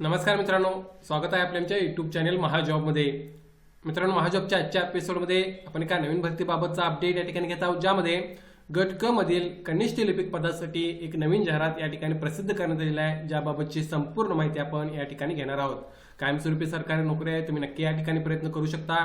नमस्कार मित्रांनो स्वागत आहे आपल्या आमच्या युट्यूब चॅनल महाजॉबमध्ये. मित्रांनो महाजॉबच्या आजच्या एपिसोडमध्ये आपण एका नवीन भरतीबाबतचा अपडेट या ठिकाणी घेत आहोत ज्यामध्ये गट क मधील कनिष्ठ लिपिक पदासाठी एक नवीन जाहिरात या ठिकाणी प्रसिद्ध करण्यात आलेली आहे ज्याबाबतची संपूर्ण माहिती आपण या ठिकाणी घेणार आहोत. कायमस्वरूपी सरकारी नोकरी आहे तुम्ही नक्की या ठिकाणी प्रयत्न करू शकता.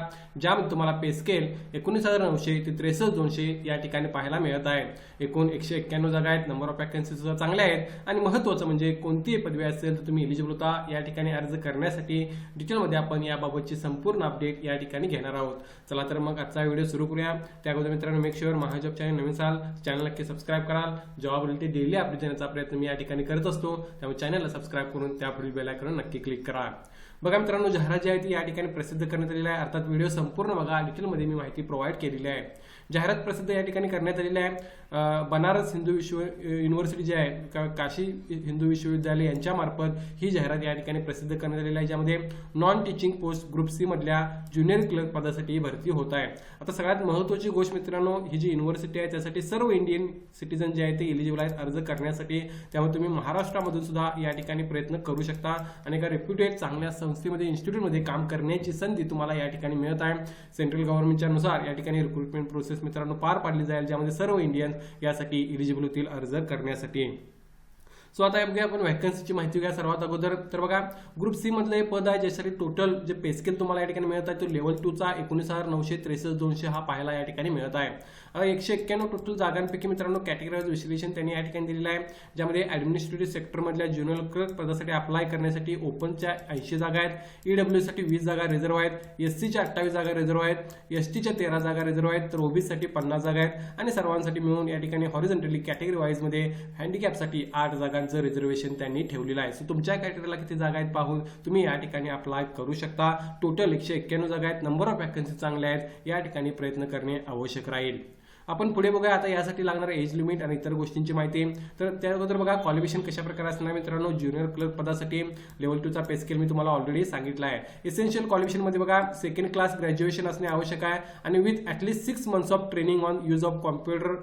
ज्यामध्ये तुम्हाला पे स्केल एकोणीस हजार नऊशे ते त्रेसष्ट दोनशे या ठिकाणी पाहायला मिळत आहे. एकूण एकशे एक्क्याण्णव जागा आहेत नंबर ऑफ वॅकन्सी सुद्धा चांगल्या आहेत. आणि महत्त्वाचं म्हणजे कोणतीही पदवी असेल तर तुम्ही एलिजिबल होता. या ठिकाणी अर्ज करण्यासाठी डिटेलमध्ये आपण याबाबतची संपूर्ण अपडेट या ठिकाणी घेणार आहोत. चला तर मग आजचा व्हिडिओ सुरू करूया. त्या अगोदर मित्रांनो मेक शुअर महाजॉब चॅनल नवीन साल चॅनल नक्की सबस्क्राईब कराल. जॉब रिलेटेड डेली अपडेट देण्याचा प्रयत्न मी या ठिकाणी करत असतो. त्यामुळे चॅनलला सबस्क्राईब करून त्यापुढील बेल आयकॉन नक्की क्लिक करा. बघा मित्रांनो जाहिरात जी आहे ती या ठिकाणी प्रसिद्ध करण्यात आलेली आहे. अर्थात व्हिडिओ संपूर्ण बघा. डिटेलमध्ये मी माहिती प्रोव्हाइड केलेली आहे. जाहिरात प्रसिद्ध या ठिकाणी करण्यात आलेली आहे. बनारस हिंदू विश्व युनिव्हर्सिटी जी आहे का- काशी हिंदू विश्वविद्यालय यांच्यामार्फत ही जाहिरात या ठिकाणी प्रसिद्ध करण्यात आलेली आहे. ज्यामध्ये non teaching post group C मधल्या ज्युनियर क्लर्क पदासाठी भरती होत आहे. आता सगळ्यात महत्वाची गोष्ट मित्रांनो ही जी युनिव्हर्सिटी आहे त्यासाठी सर्व इंडियन सिटीजन जे आहे ते एलिजिबल आहेत अर्ज करण्यासाठी. त्यामुळे तुम्ही महाराष्ट्रामधून सुद्धा या ठिकाणी प्रयत्न करू शकता. आणि एका रेप्युटेड चांगल्या संस्थेमध्ये इन्स्टिट्यूटमध्ये काम करण्याची संधी तुम्हाला या ठिकाणी मिळत आहे. सेंट्रल गव्हर्नमेंटच्या नुसार या ठिकाणी रिक्रुटमेंट प्रोसेस मित्रांनो पार पाडली जाईल ज्यामध्ये सर्व इंडियन यासाठी इलिजिबल होतील अर्ज करण्यासाठी. सो आता बघूया आपण व्हॅकन्सीची माहिती घ्या सर्वात अगोदर. तर बघा ग्रुप सी मधलं हे पद आहे ज्यासाठी टोटल जे पेस्केल तुम्हाला या ठिकाणी मिळत आहे तो लेवल टूचा एकोणीस हजार नऊशे त्रेसष्ट दोनशे हा पाहायला या ठिकाणी मिळत आहे. आता एकशे एक्क्याण्णव टोटल जागांपैकी मित्रांनो कॅटेगरीज विश्लेषण त्यांनी या ठिकाणी दिलेलं आहे ज्यामध्ये ऍडमिनिस्ट्रेटिव्ह सेक्टरमधल्या ज्युनियर क्लर्क पदासाठी अप्लाय करण्यासाठी ओपनच्या ऐंशी जागा आहेत ईडब्ल्यू साठी वीस जागा रिझर्व्ह आहेत एस सीच्या अठ्ठावीस जागा रिझर्व्ह आहेत एस टीच्या तेरा जागा रिझर्व्ह आहेत तर ओबीसी साठी पन्नास जागा आहेत. आणि सर्वांसाठी मिळून या ठिकाणी हॉरिझॉन्टली कॅटेगरी वाईजमध्ये हँडिकॅपसाठी आठ जागा जागांचं रिझर्वेशन त्यांनी ठेवलेलं आहे. सो तुमच्या कॅटेगरीला किती जागा आहेत पाहून तुम्ही या ठिकाणी अप्लाय करू शकता. टोटल एकशे एक्क्याण्णव जागा आहेत. नंबर ऑफ वॅकन्सी चांगल्या आहेत. या ठिकाणी प्रयत्न करणे आवश्यक राहील. आपण पुढे बघूया. आता यासाठी लागणारं एज लिमिट आणि इतर गोष्टींची माहिती. तर त्या अगोदर बघा क्वालिफिकेशन कशा प्रकारे असणार मित्रांनो? ज्युनियर क्लर्क पदासाठी लेवल टूचा पे स्केल मी तुम्हाला ऑलरेडी सांगितलं आहे. एसेन्शियल क्वालिफिकेशनमध्ये बघा सेकंड क्लास ग्रॅज्युएशन असणे आवश्यक आहे आणि with at least six months of training on use of computer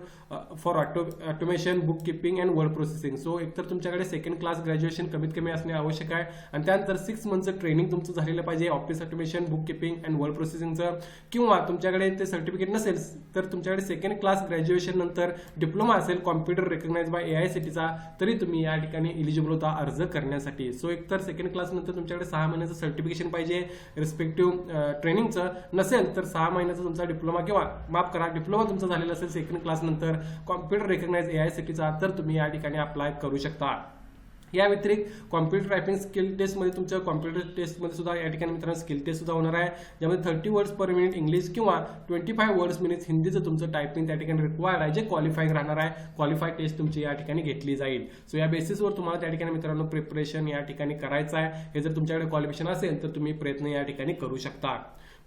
for auto automation book keeping and word processing so एकतर तुमच्याकडे सेकंड क्लास ग्रॅज्युएशन कमीत कमी असणे आवश्यक आहे. आणि त्यानंतर सिक्स मंथचं ट्रेनिंग तुमचं झालेलं पाहिजे. Office automation book keeping and word प्रोसेसिंगचं किंवा तुमच्याकडे ते सर्टिफिकेट नसेल तर तुमच्याकडे सेकंड क्लास ग्रॅज्युएशन नंतर डिप्लोमा असेल computer recognise by A I सीटीचा तरी तुम्ही या ठिकाणी इलिजिबल होता अर्ज करण्यासाठी. सो एकतर सेकंड क्लास नंतर तुमच्याकडे सहा महिन्याचं सर्टिफिकेशन पाहिजे रिस्पेक्टिव्ह ट्रेनिंगचं नसेल तर सहा महिन्याचा तुमचा डिप्लोमा किंवा माफ करा डिप्लोमा तुमचा झालेला असेल सेकंड क्लास नंतर कॉम्प्युटर रेकग्नाइज ए आय सीटीचा तर तुम्ही या ठिकाणी अप्लाय करू शकता. या व्यतिरिक्त कॉम्प्युटर टायपिंग स्किल टेस्टमध्ये तुमच्या कॉम्प्युटर टेस्टमध्ये सुद्धा या ठिकाणी मित्रांनो स्किल टेस्ट सुद्धा होणार आहे. ज्यामध्ये thirty words per minute English किंवा ट्वेंटी फाय वर्ड्स मिनिट हिंदीचं तुमचं टायपिंग त्या ठिकाणी रिक्वायर्ड आहे जे क्वालिफाईंग राहणार आहे क्वालिफाय टेस्ट तुमची या ठिकाणी घेतली जाईल. सो या बेसिसवर तुम्हाला त्या ठिकाणी मित्रांनो प्रिपरेशन या ठिकाणी करायचं आहे. हे जर तुमच्याकडे क्वालिफिकेशन असेल तर तुम्ही प्रयत्न या ठिकाणी करू शकता.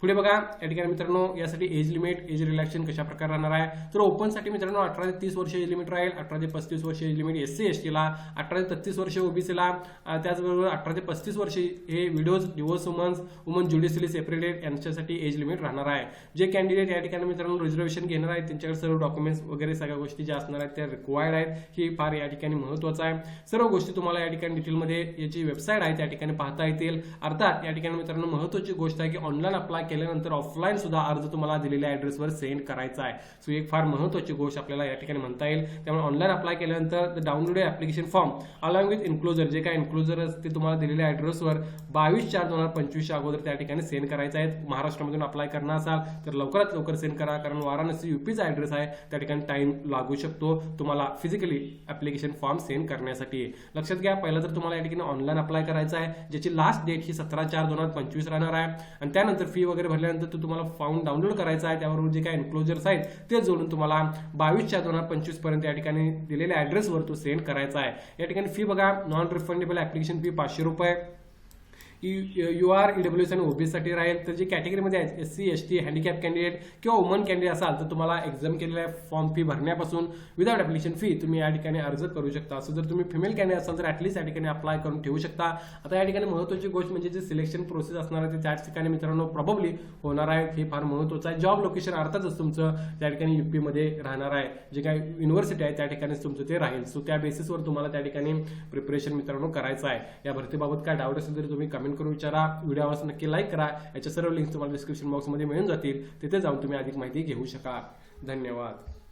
पुढे बघा या ठिकाणी मित्रांनो यासाठी एज लिमिट एज रिलॅक्शन कशा प्रकारे राहणार आहे? तर ओपनसाठी मित्रांनो अठरा ते तीस वर्ष एज लिमिट राहील अठरा ते पस्तीस वर्ष age limit S C S टीला अठरा ते तत्तीस वर्ष ओबीसीला त्याचबरोबर अठरा ते पस्तीस वर्ष हे widows divorce womens woman judicially separated यांच्यासाठी एज लिमिट राहणार आहे. जे कॅन्डिडेट या ठिकाणी मित्रांनो रिझर्वेशन घेणार आहेत त्यांच्याकडे सर्व डॉक्युमेंट्स वगैरे सगळ्या गोष्टी ज्या असणार आहेत त्या रिक्वायर्ड आहेत ही फार या ठिकाणी महत्त्वाचं आहे. सर्व गोष्टी तुम्हाला या ठिकाणी डिटेलमध्ये याची वेबसाईट आहे त्या ठिकाणी पाहता येतील. अर्थात या ठिकाणी मित्रांनो महत्त्वाची गोष्ट आहे की ऑनलाईन अप्लाय केल्यानंतर ऑफलाईन सुद्धा अर्ज तुम्हाला दिलेल्या ऍड्रेसवर सेंड करायचा आहे. सो एक फार महत्त्वाची गोष्ट आपल्याला या ठिकाणी म्हणता येईल. त्यामुळे ऑनलाईन अप्लाय केल्यानंतर download application form along with enclosure जे काय इन्क्लोजर ते तुम्हाला दिलेल्या ऍड्रेसवर बावीस चार दोन हजार पंचवीसच्या अगोदर त्या ठिकाणी सेंड करायचं आहे. महाराष्ट्रामधून अप्लाय करणार असाल तर लवकरात लवकर सेंड करा. कारण वाराणसी युपीचा ऍड्रेस आहे. त्या ठिकाणी टाइम लागू शकतो. तुम्हाला फिजिकली ऍप्लिकेशन फॉर्म सेंड करण्यासाठी. लक्षात घ्या पहिला तर तुम्हाला या ठिकाणी ऑनलाईन अप्लाय करायचं आहे. ज्याची लास्ट डेट ही सतरा चार दोन हजार पंचवीस राहणार आहे. आणि त्यानंतर फी वगैरे भरल्यानंतर तो तुम्हाला फॉर्म डाउनलोड करायचा आहे त्यावर जे काही एन्क्लोजर्स आहेत ते जोडून तुम्हाला बावीस चार दोन हजार पंचवीसपर्यंत या ठिकाणी दिलेल्या ऍड्रेसवर तो सेंड करायचा आहे. या ठिकाणी फी बघा नॉन रिफंडेबल ऍप्लिकेशन फी पाचशे रुपये. यू आर ईडब्ल्यू एस आणि ओबीसीसाठी राहील तर जी कॅटेगरीमध्ये आहेत S C S T handicap candidate किंवा वुमन कॅन्डिडेट असाल तर तुम्हाला एक्झाम केलेल्या फॉर्म फी भरण्यापासून विदाउट ॲप्लिकेशन फी तुम्ही या ठिकाणी अर्ज करू शकता. असं जर तुम्ही फिमेल कॅन्डिडेट असाल तर ॲटलीस्ट या ठिकाणी अप्लाय करून ठेवू शकता. आता या ठिकाणी महत्त्वाची गोष्ट म्हणजे जे सिलेक्शन प्रोसेस असणार आहे ते त्या ठिकाणी मित्रांनो प्रॉब्ली होणार आहे. हे फार महत्त्वाचं आहे. जॉब लोकेशन अर्थातच तुमचं त्या ठिकाणी युपीमध्ये राहणार आहे. जे काही युनिव्हर्सिटी आहे त्या ठिकाणीच तुमचं ते राहील. सो त्या बेसिसवर तुम्हाला त्या ठिकाणी प्रिपरेशन मित्रांनो करायचं आहे. या भरतीबाबत काय डाऊट असेल तरी तुम्ही कमेंट करून विचारा व्हिडिओ आवडल्यास नक्की लाईक करा. याच्या सर्व लिंक्स तुम्हाला डिस्क्रिप्शन बॉक्समध्ये मिळून जातील. तिथे जाऊन तुम्ही अधिक माहिती घेऊ शकाल. धन्यवाद.